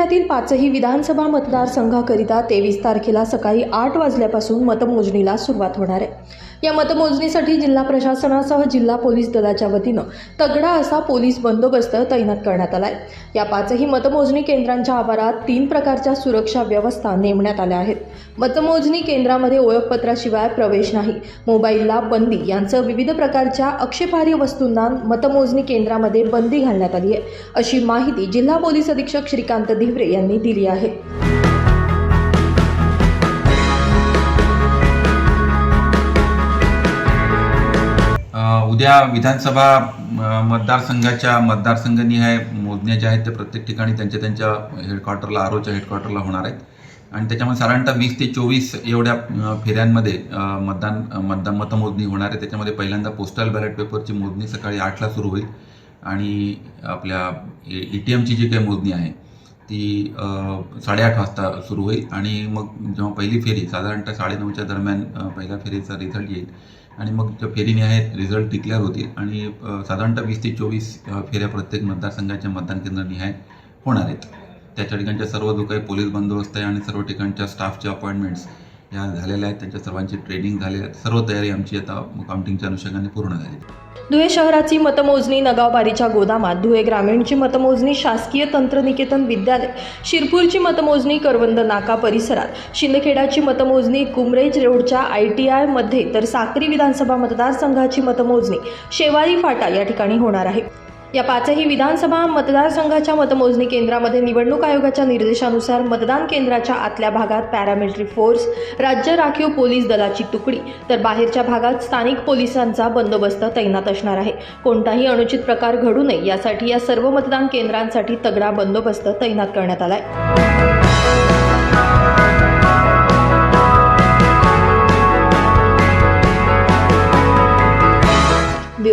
जिल्ह्यातील पाचही विधानसभा मतदारसंघाकरिता तेवीस तारखेला सकाळी आठ वाजल्यापासून मतमोजणीला सुरुवात होणार आहे. या मतमोजणीसाठी जिल्हा प्रशासनासह जिल्हा पोलीस दलाच्या वतीनं तगडा असा पोलीस बंदोबस्त तैनात करण्यात आलाय. या पाचही मतमोजणी केंद्रांच्या आवारात तीन प्रकारच्या सुरक्षा व्यवस्था नेमण्यात आल्या आहेत. मतमोजणी केंद्रामध्ये ओळखपत्राशिवाय प्रवेश नाही. मोबाईलला बंदी यांचं विविध प्रकारच्या आक्षेपार्ह वस्तूंना मतमोजणी केंद्रामध्ये बंदी घालण्यात आली आहे अशी माहिती जिल्हा पोलीस अधीक्षक श्रीकांत धिवरे यांनी दिली आहे. उद्या विधानसभा मतदारसंघाच्या मतदारसंघनिहाय मोजण्या ज्या आहेत त्या प्रत्येक ठिकाणी त्यांच्या त्यांच्या हेडक्वार्टरला आरोच्या हेडक्वार्टरला होणार आहेत. आणि त्याच्यामध्ये साधारणतः वीस ते चोवीस एवढ्या फेऱ्यांमध्ये मतदान मतदान मतमोजणी होणार आहे. त्याच्यामध्ये पहिल्यांदा पोस्टल बॅलेट पेपरची मोजणी सकाळी आठला सुरू होईल. आणि आपल्या ई टी एमची जी काही मोजणी आहे ती साडेआठ वाजता सुरू होईल. आणि मग जेव्हा पहिली फेरी साधारणतः साडेनऊच्या दरम्यान पहिल्या फेरीचा रिझल्ट येईल आणि मग ज्या फेरीने आहेत रिझल्ट डिक्लेअर होतील. आणि साधारणतः वीस ते चोवीस फेऱ्या प्रत्येक मतदारसंघाच्या मतदान केंद्रनिहाय होणार आहेत. त्याच्या ठिकाणच्या सर्व जो काही पोलीस बंदोबस्त आहे आणि सर्व ठिकाणच्या स्टाफच्या अपॉइंटमेंट्स या झालेल्या आहेत. त्यांच्या सर्वांची ट्रेनिंग झाली आहे. सर्व तयारी आमची आता काउंटिंगच्या अनुषंगाने पूर्ण झाली धुळे शहराची मतमोजणी नगावबारीच्या गोदामात. धुळे ग्रामीणची मतमोजणी शासकीय तंत्रनिकेतन विद्यालय शिरपूरची मतमोजणी करवंद नाका परिसरात. शिंदखेडाची मतमोजणी कुमरेज रोडच्या आय टी आयमध्ये तर साक्री विधानसभा मतदारसंघाची मतमोजणी शेवाळी फाटा या ठिकाणी होणार आहे. या पाचही विधानसभा मतदारसंघाच्या मतमोजणी केंद्रामध्ये निवडणूक आयोगाच्या निर्देशानुसार मतदान केंद्राच्या आतल्या भागात पॅरामिलिटरी फोर्स राज्य राखीव पोलीस दलाची तुकडी तर बाहेरच्या भागात स्थानिक पोलिसांचा बंदोबस्त तैनात असणार आहे. कोणताही अनुचित प्रकार घडू नये यासाठी या सर्व मतदान केंद्रांसाठी तगडा बंदोबस्त तैनात करण्यात आला आहे